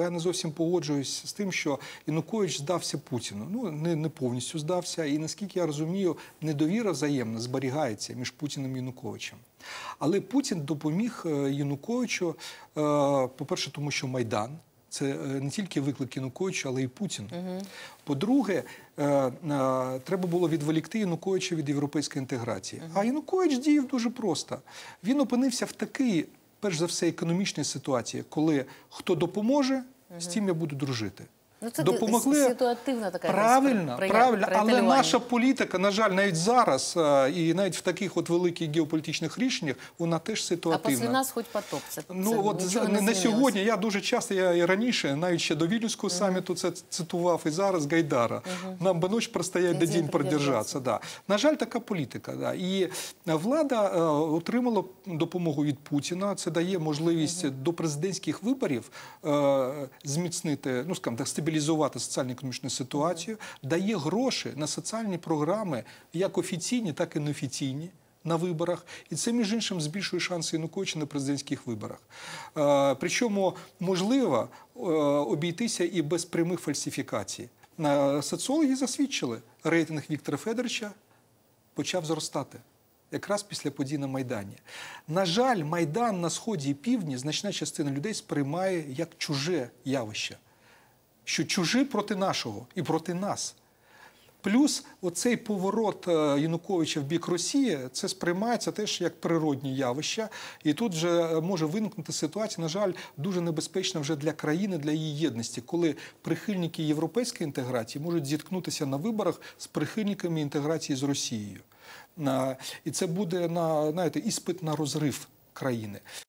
Я не зовсім погоджуюсь з тим, що Янукович здався Путіну. Ну не, не повністю здався, і наскільки я розумію, недовіра взаємна зберігається між Путіним і Януковичем. Але Путін допоміг е, Януковичу, е, по-перше, тому що Майдан. Це е, не тільки виклик Януковича, але й Путіну. По-друге, е, е, треба було відволікти Януковича від європейської інтеграції. А Янукович діяв дуже просто. Він опинився в такій, перш за все, економічна ситуації, коли хто допоможе, з тим я буду дружити. Ну, це Допомогли ситуативна така правильно, при- правильно, але наша політика, на жаль, навіть зараз е, і навіть в таких от великих геополітичних рішеннях, вона теж А ситуативна. після нас хоч потоп. Це, Ну це от за- не на, сьогодні я дуже часто, я і раніше, навіть ще до Вільнюського саміту це цитував, і зараз Гайдара. Нам би ніч простоять, де День продержаться. Да. На жаль, така політика. Да. І влада е, отримала допомогу від Путіна. Це дає можливість до президентських виборів е, зміцнити, ну скажімо так, стабілізувати соціально-економічну ситуацію, дає гроші на соціальні програми, як офіційні, так і неофіційні на виборах, і це між іншим збільшує шанси Януковича на президентських виборах. Е, Причому можливо е, обійтися і без прямих фальсифікацій. На соціологи засвідчили, рейтинг Віктора Федоровича почав зростати. Якраз після подій на Майдані. На жаль, Майдан на сході і півдні значна частина людей сприймає як чуже явище, що чужі проти нашого і проти нас. Плюс оцей поворот е, Януковича в бік Росії це сприймається теж як природні явища, і тут вже е, може виникнути ситуація, на жаль, дуже небезпечна вже для країни, для її єдності, коли прихильники європейської інтеграції можуть зіткнутися на виборах з прихильниками інтеграції з Росією. І це буде на знаєте, іспит на розрив країни.